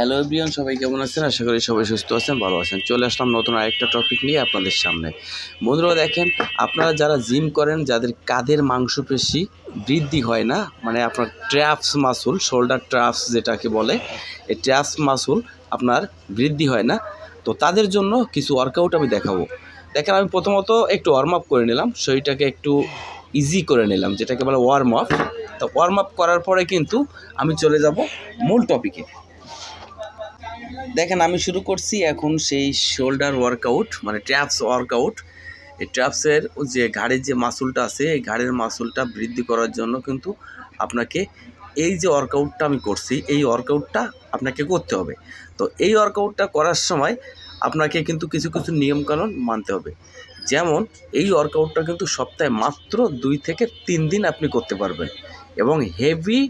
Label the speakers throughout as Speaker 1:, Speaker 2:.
Speaker 1: Hello everyone সবাই কেমন আছেন? আশা করি সবাই সুস্থ আছেন, ভালো আছেন। চলে আসলাম নতুন আরেকটা টপিক নিয়ে আপনাদের সামনে। বন্ধুরা দেখেন, আপনারা যারা জিম করেন, যাদের কাঁধের মাংসপেশি বৃদ্ধি হয় না মানে আপনার ট্র্যাপস মাসুল শোল্ডার ট্র্যাপস যেটাকে বলে, এই ট্র্যাপস মাসুল আপনার বৃদ্ধি হয় না। তো তাদের জন্য কিছু ওয়ার্কআউট আমি দেখাবো। দেখেন, আমি প্রথমত একটু ওয়ার্ম আপ করে নিলাম, শরীরটাকে একটু ইজি করে নিলাম, যেটাকে বলে ওয়ার্ম আপ তো ওয়ার্ম আপ করার পরে কিন্তু আমি চলে যাব মূল টপিকে দেখেন, আমি শুরু করছি এখন সেই শোল্ডার ওয়ার্কআউট মানে ট্র্যাপস ওয়ার্কআউট এই ট্র্যাপসের যে ঘাড়ের যে মাসুলটা আছে, এই ঘাড়ের মাসুলটা বৃদ্ধি করার জন্য কিন্তু আপনাকে এই যে ওয়ার্কআউটটা আমি করছি, এই ওয়ার্কআউটটা আপনাকে করতে হবে। তো এই ওয়ার্কআউটটা করার সময় আপনাকে কিন্তু কিছু কিছু নিয়মকানুন মানতে হবে। যেমন, এই ওয়ার্কআউটটা কিন্তু সপ্তাহে মাত্র দুই থেকে তিন দিন আপনি করতে পারবেন এবং হেভি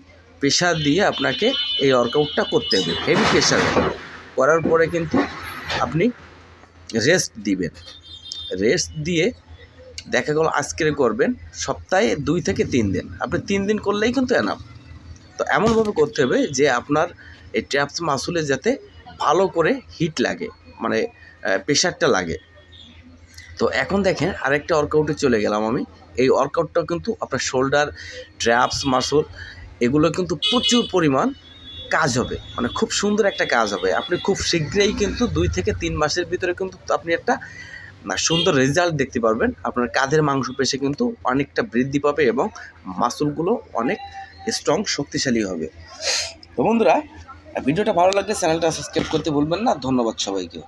Speaker 1: প্রেশার দিয়ে আপনাকে এই ওয়ার্কআউটটা করতে হবে। হেভি প্রেশার করার পরে কিন্তু আপনি রেস্ট দিবেন। রেস্ট দিয়ে দেখা গেল আজকের করবেন, সপ্তাহে দুই থেকে তিন দিন। আপনি তিন দিন করলেই কিন্তু এনাফ তো এমনভাবে করতে হবে যে আপনার এই ট্র্যাপস মাসুলে যাতে ভালো করে হিট লাগে মানে প্রেশারটা লাগে। তো এখন দেখেন আরেকটা ওয়ার্কআউটে চলে গেলাম আমি। এই ওয়ার্কআউটটা কিন্তু আপনার শোল্ডার ট্র্যাপস মাসুল এগুলো কিন্তু প্রচুর পরিমাণ কাজ হবে মানে খুব সুন্দর একটা কাজ হবে। আপনি খুব শীঘ্রই কিন্তু দুই থেকে তিন মাসের ভিতরে কিন্তু আপনি একটা সুন্দর রেজাল্ট দেখতে পারবেন। আপনার কাঁধের মাংস পেশে কিন্তু অনেকটা বৃদ্ধি পাবে এবং মাসুলগুলো অনেক স্ট্রং শক্তিশালী হবে। তো বন্ধুরা, ভিডিওটা ভালো লাগলে চ্যানেলটা সাবস্ক্রাইব করতে ভুলবেন না। ধন্যবাদ সবাইকে।